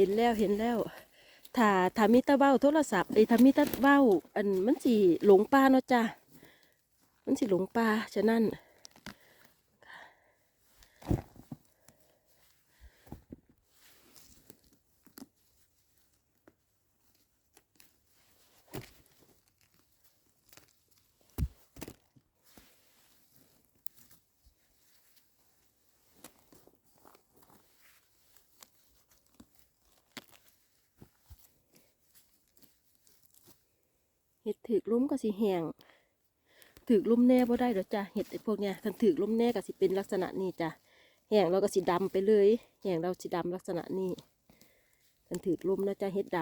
ห็นแล้วเห็นแล้วถ้าถ้ามีตะเบ้าโทรศัพท์ไอ้ถ้ามีตะเบ้าอันมันสิหลงป่าเนาะจ้ะมันสิหลงป่าฉะนั้น ห็ดถือกลุ่มก็สิแห้งถือกลุ่มแน่บ่ได้เดอกจ้ะเห็ดไอพวกเนี้ยคันถือกลุ่มแน่ก็สิเป็นลักษณะนี้จ้ะแห้งเราก็สิดำไปเลยแห้งเราสิดำลักษณะนี้คันถือกลุ่มนะจ้ะเห็ดด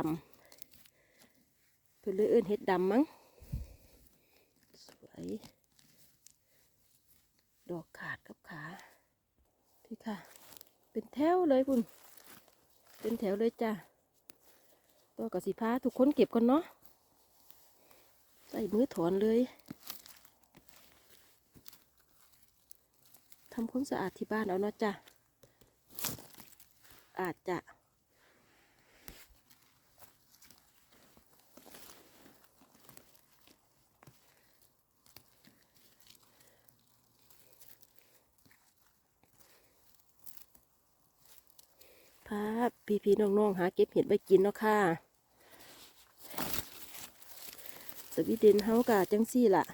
ำเพื่นเลยเอิ้นเห็ดดำมั้งสวยดอกขาดกับขาพี่ค่ะ เป็นแถวเลยคุณเป็นแถวเลยจ้ะตัวกับสิพาทุกคนเก็บก่อนเนาะ ใส่มือถอนเลยทำความสะอาดที่บ้านเอาเนาะจ้ะอาจจะพาพี่พี่ๆน้องๆหาเก็บเห็ดไปกินเนาะค่ะ ส วีเดนเฮากะจังซี่ล่ะ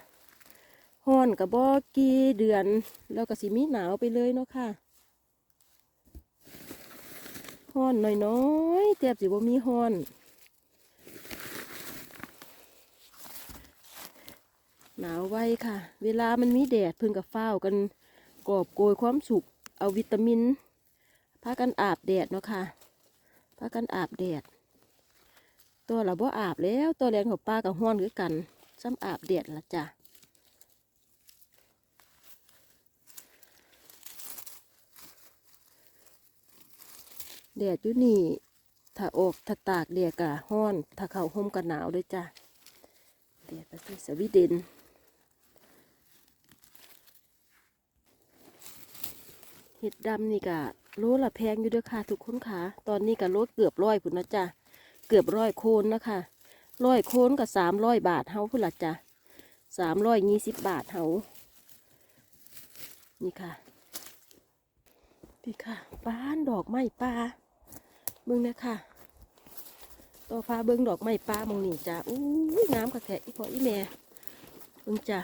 ฮ้อนกับบ่กี่เดือน แล้วก็สิมีหนาวไปเลยเนาะค่ะฮ้อนน้อยๆแทบสิบ่มีฮ้อนหนาวไว้ค่ะ เวลามันมีแดดพิ่นกับฟ้ากันกอบโกยความสุข เอาวิตามินพากันอาบแดดเนาะค่ะพากันอาบแดด ตัวเราบ่อาบแล้ว ตัวแรงของป้ากับห้อนคือกันซ้ำอาบแดดละจ้ะแดดอยู่นี่ ถ้าอกถ้าตากแดดกะห้อน ถ้าเขาห่มกะหนาวด้วยจ้ะแดดประเทศสวีเดนเห็ดดำนี่กะโลละแพงอยู่ด้วยค่ะทุกคนค่ะ ตอนนี้กะโลเกือบร้อยพุ่นนะจ้ะ เกือบร้อยโคนนะคะร้อยโคนกับสามร้อยบาทเฮาพุ่นละจ้ะสามร้อยยี่สิบบาทเฮานี่ค่ะนี่ค่ะบ้านดอกไม้ป่าเบิ่งนะค่ะต่อฟ้าเบิ่งดอกไม้ป่ามองนี่จ้ะอู้ยงามกระแทะอีพออีแม่เบิ่งจ้ะ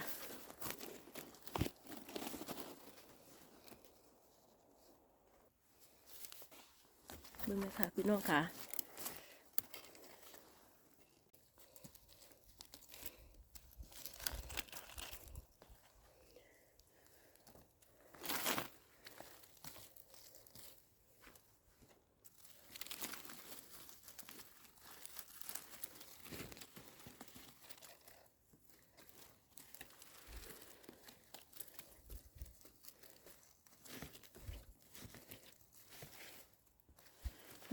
เบิ่งนะค่ะพี่น้องค่ะ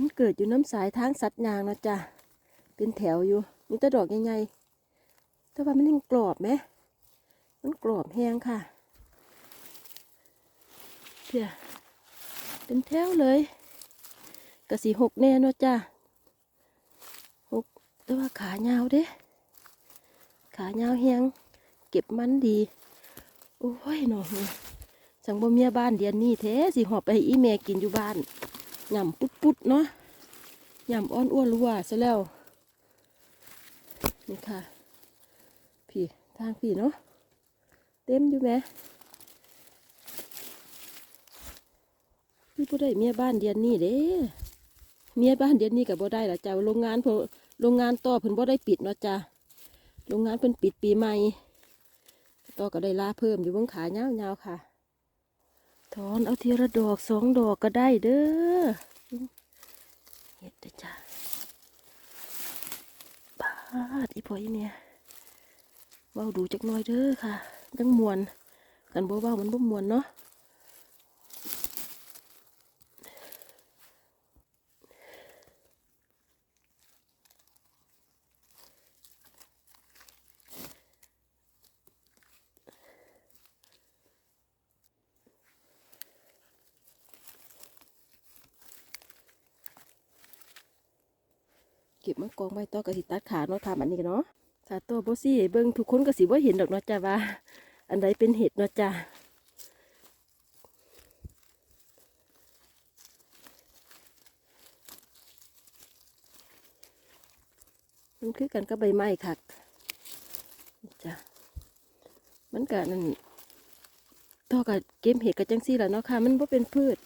มันเกิดอยู่น้ำสายทางสัตว์ยางเนาะจ้ะเป็นแถวอยู่มีต่ดอกใหญ่ๆแต่ว่ามันยังกรอบไหมมันกรอบแห้งค่ะเพี่ยเป็นแถวเลยกะสีหกแน่เนาะจ้ะหกแต่ว่าขายาวเด้ขายาวแห้งเก็บมันดี โอ้ยหนอสังบ่เมียบ้านเดียนนี่แท้สิหอบไปอีแม่กินอยู่บ้าน หย่ำปุดๆเนาะหย่ำอ้อนอ้วนรัวซะแล้ว นี่ค่ะ พี่ทางพี่เนาะ เต็มอยู่ไหมพี่ผู้ได้เมียบ้านเดียนนี่เด้เมียบ้านเดียนนี่กับบ่ได้ละจ้าโรงงานเพิ่นโรงงานต่อเพิ่นบ่ได้ปิดเนาะจ้าโรงงานเพิ่นปิดปีใหม่ ต่อก็ได้ลาเพิ่มอยู่บนขายาวๆค่ะ ถอนเอาทีละดอกสองดอกก็ได้เด้อเห็ดจ้าบาดอีพ่ออีเมียเว้าดูจักน้อยเด้อค่ะ จังมวน กันบ่เว้ามันบ่มวนเนาะ เก็บมากองไว้ต่อก็สิตัดขาเนาะทำอันนี้เนาะถ้าตัวบซี่เบิ่งทุกคนก็สิบ่เห็นดอกเนาะจ้าว่า อันใดเป็นเห็ดเนาะจ้ามันคือกันกับใบไม้ค่ะจ้ะมันก็นั่นต่อกับเก็บเห็ดกับจังซี่แหละเนาะค่ะ มันบ่เป็นพืช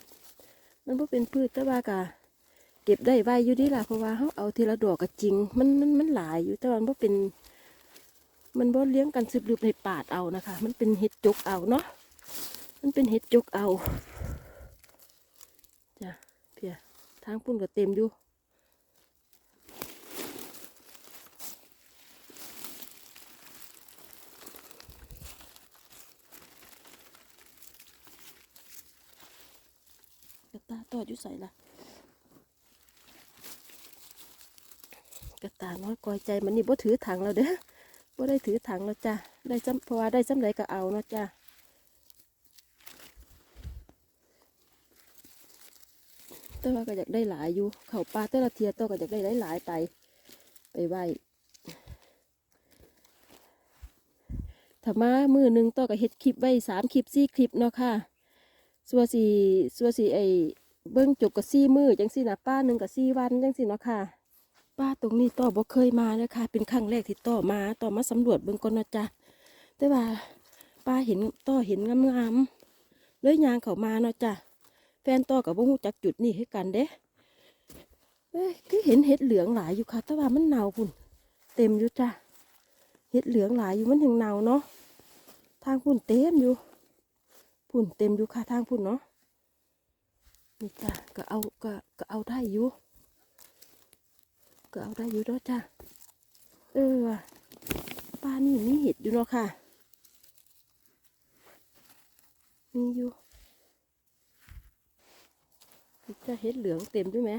มันบ่เป็นพืชแต่ว่ากะ เก็บได้ไวอยู่ดีล่ะเพราะว่าเขาเอาทีละดอกก็จริง มันมันมันหลายอยู่แต่ว่ามันเป็น มันบ่เลี้ยงกันสืบลืบในป่าดเอานะคะ มันเป็นเห็ดจกเอาเนาะมันเป็นเห็ดจกเอาจ้ะเพียทางปุ่นก็เต็มอยู่กระตาตอดอยู่ใส่ละ กระตาน้อยกอยใจมันนี่บ่ถือถังแล้วเด้อบ่ได้ถือถังแล้วจ้ะได้จำเพราะว่าได้จำไรก็เอาเนาะจ้ะแต่ว่าก็อยากได้หลายอยู่เขาปลาแต่ละเทียตัวก็อยากได้หลายหลายๆไปไปไหวถ้ามามือหนึ่งตัวก็เฮ็ดคลิปไว้สามคลิปสี่คลิปเนาะค่ะสัวสี่สัวสี่ไอเบิ้งจบกับซี่มือจังสี่นะป้าหนึ่งกับซี่วันจังสี่เนาะค่ะ ป้าตรงนี้ต่อบ่เคยมาเลยค่ะ เป็นครั้งแรกที่ต่อมาต่อมาสำรวจเบิ้งก่อนนาะจ้ะแต่ว่าป้าเห็นต่อเห็นงามๆเลยยางเขามาเนาะจ้ะแฟนต่อกับบ่ฮู้จักจุดนี้ให้กันเด้เอ้ยคือเห็นเห็ดเหลืองหลายอยู่ค่ะ แต่ว่ามันเน่าพุ่นเต็มอยู่จ้ะเห็ดเหลืองหลายอยู่มันยังเน่าเนาะทางพุ่นเต็มอยู่พุ่นเต็มอยู่ค่ะทางพุ่นเนาะนี่จ้ะก็เอาก็ก็เอาได้อยู่ ก็เอาได้อยู่เนาะจ้ะ เออว่ะป้านี่มีเห็ดอยู่เนาะค่ะ มีอยู่จะเห็ดเหลืองเต็มด้วยไหม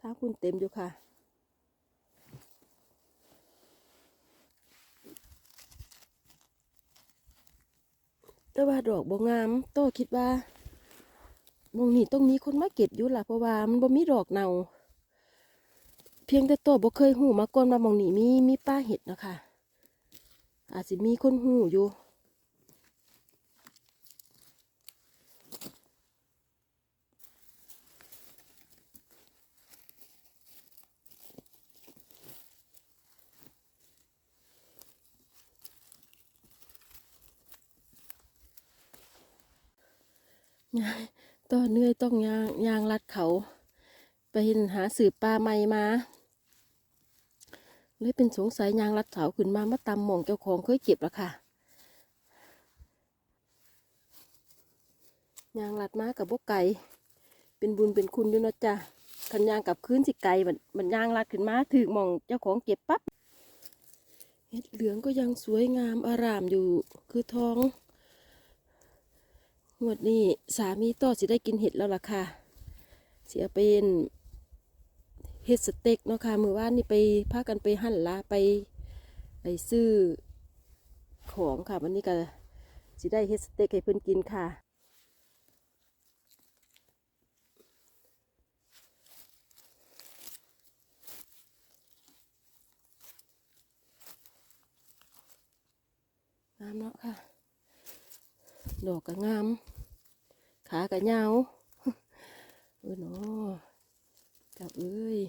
ทางพุ่นเต็มอยู่ค่ะแต่ว่าดอกบงาม โตคิดว่าหมงนี่ต้องมีคนมาเก็บอยู่ล่ะเพราะว่ามันบ่มีดอกเนาเพียงแต่โตบ่เคยหูมาก่อนว่ามองนี่มีมีป้าเห็ดนะคะอาจสิมีคนหูอยู่ ต่อเหนื่อยต้องยางยางลัดเขา ไปเห็นหาสืบปลาใหม่มา เลยเป็นสงสัยยางลัดเขาขึ้นมามาตำหม่องเจ้าของเคยเก็บแล้วค่ะยางลัดมากับบกไก่เป็นบุญเป็นคุณอยู่นะจ้ะคันยางกับคืนสิไก่มันมันยางลัดขึ้นมาถือหม่องเจ้าของเก็บปั๊บเห็ดเหลืองก็ยังสวยงามอารามอยู่คือท้องงวดนี้สามีต่อสิได้กินเห็ดแล้วล่ะค่ะ เสียเป็น เห็ดสเต็กเนาะค่ะมือว่านนี่ไปพากันไปหั่นละไปไปซื้อของค่ะวันนี้ก็สิได้เห็ดสเต็กให้เพิ่อนกินค่ะ งามเนาะค่ะ ดอกก็งาม ขาก็ยาวเออเนาะจับเอ้ย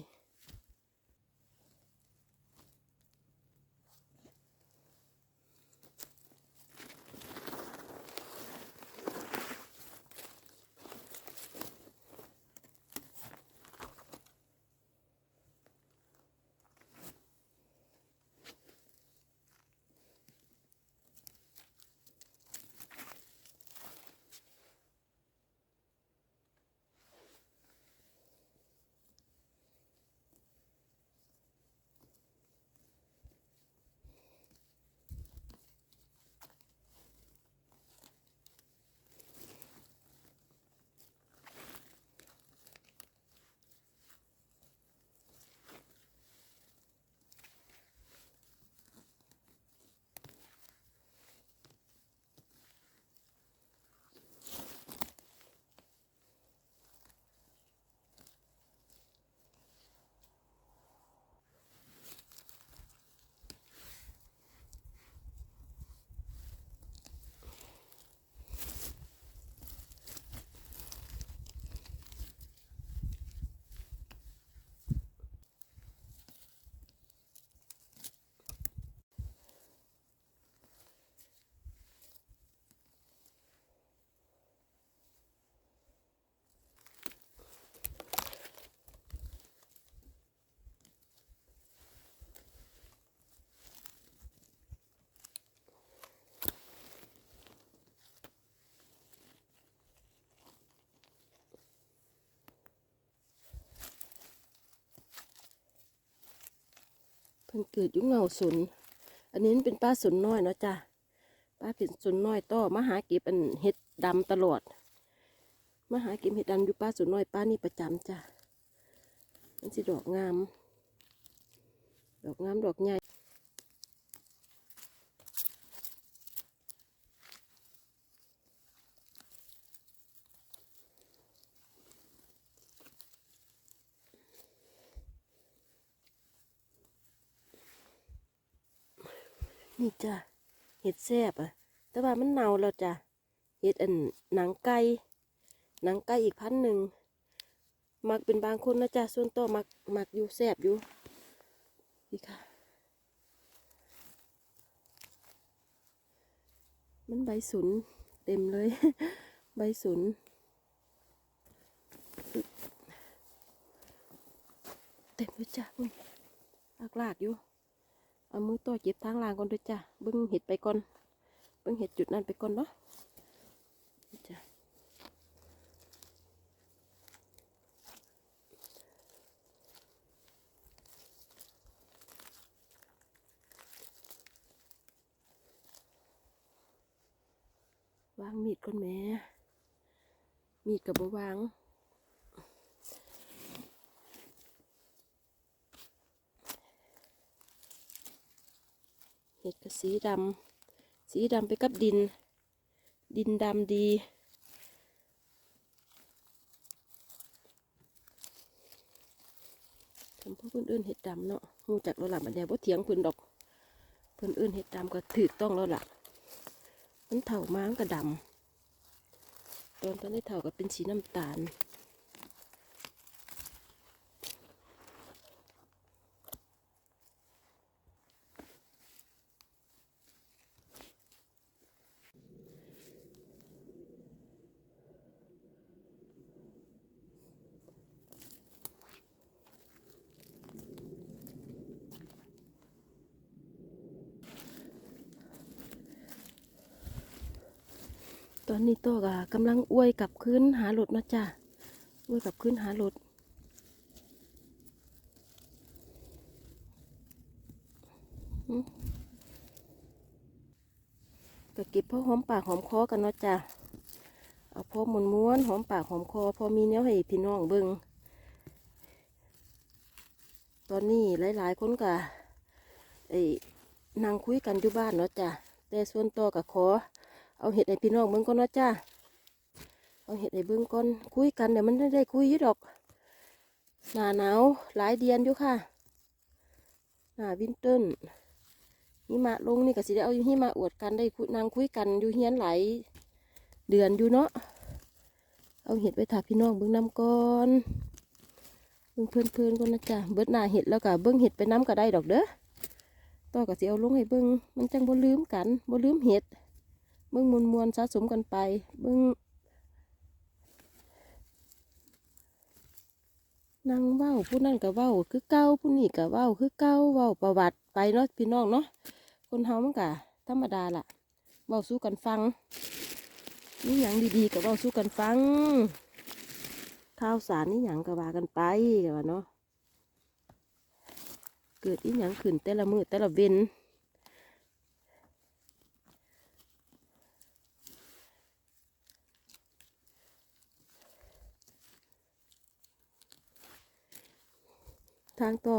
พิ่นเกิดอยุ่งเงาสนอันนี้นเป็นป้าสนน้อยเนาะจ้ะป้าเป็นสนน้อยต่อมาหาเก็บอันเห็ดดำตลอดมาหาเก็บเห็ดดำอยู่ป้าสนน้อยป้านี่ประจำจ้ะมันสิดอกงาม ดอกงามดอกใหญ่ นี่จ้ะเห็ดแซ่บอะ แต่ว่ามันเน่าแล้วจ้ะเห็ดอันหนังไก่หนังไก่อีกพันหนึ่งมักเป็นบางคนนะจ๊ะส่วนตัวมักมักอยู่แซ่บอยู่นี่ค่ะ มันใบสุนเต็มเลย ใบสุนเต็มเลยจ้ะมึงลากลากๆอยู่ เอามือต่อเจ็บทางล่างก่อนด้วยจ้ะเบิ้งเห็ดไปก่อนเบิ้งเห็ดจุดนั้นไปก่อนเนาะจ้ะวางมีดก่อนแม่มีดกับบวาง เห็ดกับสีดำสีดำไปกับดิน ดินดำดีคำพูดเพื่อนเอื่นเห็ดดำเนาะหูจักเราหลับมันแดงบ่เถียงเพื่นดอก เพื่อนเอื่นเห็ดดำก็ถือต้องแล้วล่ะมันเถ่าม้างก็ดำตอนตอนได้เถ่าก็เป็นสีน้ำตาล อนนี้โตัวก็กำลังอวยกลับคืนหารถเนะจ้ะอวยกลับคืนหารถอืมก็เก็บพอหอมปากหอมคอกันเนาะจ้ะเอาพอมวนม้วนหอมปากหอมคอพอมีแนวให้พี่น้องเบิงตอนนี้หลาย ๆ คนก็ไอ้นั่งคุยกันอยู่บ้านเนาะจ้ะแต่ส่วนตัวก็ขอ เอาเห็ดให้พี่น้องเบิ่งก่อนนะจ้าเอาเห็ดให้เบิ่งก่อนคุยกันเดี๋ยวมันได้ได้คุยยู่ดอก หนาหนาวหลายเดือนอยู่ค่ะ หนาวินเทอร์หิมะลงนี่ก็สิได้เอาหิมะอวดกันได้คุยนางคุยกันอยู่เฮียนหลายเดือนอยู่เนาะเอาเห็ดไปถาพี่น้องเบิ่งน้ำก่อนเบิ่งเพื่อนๆก่อนนะจ้ะเบิดหน้าเห็ดแล้วก็เบิ่งเห็ดไปน้ำก็ได้ดอกเด้อต่อก็สิเอาลงให้เบิ่งมันจังบ่ลืมกันบ่ลืมเห็ด เบิ่งมวลมวลๆสะสมกันไป เบิ่งนางเว้าผู้นั่นก็เว้าคือเก้าผู้นี่ก็เว้าคือเก้าเว้าประวัติไปเนาะพี่น้องเนาะคนเฮามันก็ธรรมดาล่ะเว้าสู้กันฟังนี่หยังดีๆก็เว้าสู้กันฟังข่าวสารนี่หยังก็ว่ากันไปก็ว่าเนาะเกิดอีหยังขึ้นแต่ละมือแต่ละเว้น ทางต่อ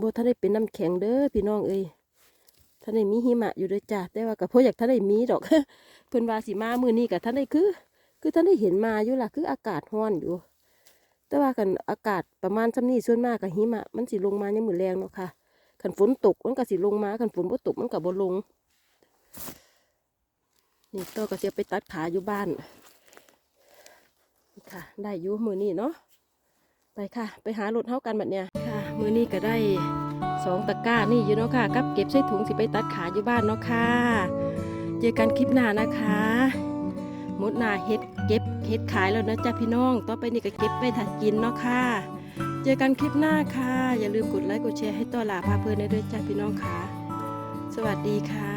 บ่ท่านได้เป็นน้ำแข็งเด้อพี่น้องเอ้ยท่านได้มีหิมะอยู่ด้อจ้าแต่ว่ากับพ่ออยากท่านได้มีดอกเพิ่นว่าสิมามือนี้กับท่านได้คือ คือท่านได้เห็นมาอยู่ล่ะคืออากาศร้อนอยู่ แต่ว่ากันอากาศประมาณซำนี้ส่วนมากกับหิมะ มันสิลงมาในมื้อแรงเนาะค่ะคันฝนตกมันก็สิลงมาคันฝนบ่ตกมันก็บ่ลงนี่ต่อก็สิเอาไปตัดขาอยู่บ้านค่ะ ได้อยู่มือนี้เนาะไปค่ะ ไปหารถเท่ากันแบบเนี้ย มือนี้ก็ได้สองตะกร้านี่อยู่เนาะค่ะกับเก็บใส่ถุงสิไปตัดขาอยู่บ้านเนาะค่ะเจอกันคลิปหน้านะคะหมดหน้าเฮ็ดเก็บเฮ็ดขายแล้วนะจ๊ะพี่น้อง ต่อไปนี่ก็เก็บไปถัดกินเนาะค่ะ เจอกันคลิปหน้าค่ะ อย่าลืมกดไลค์กดแชร์ให้ต่อหลาพาเพลินได้ด้วยจ้ะพี่น้องค่ะ สวัสดีค่ะ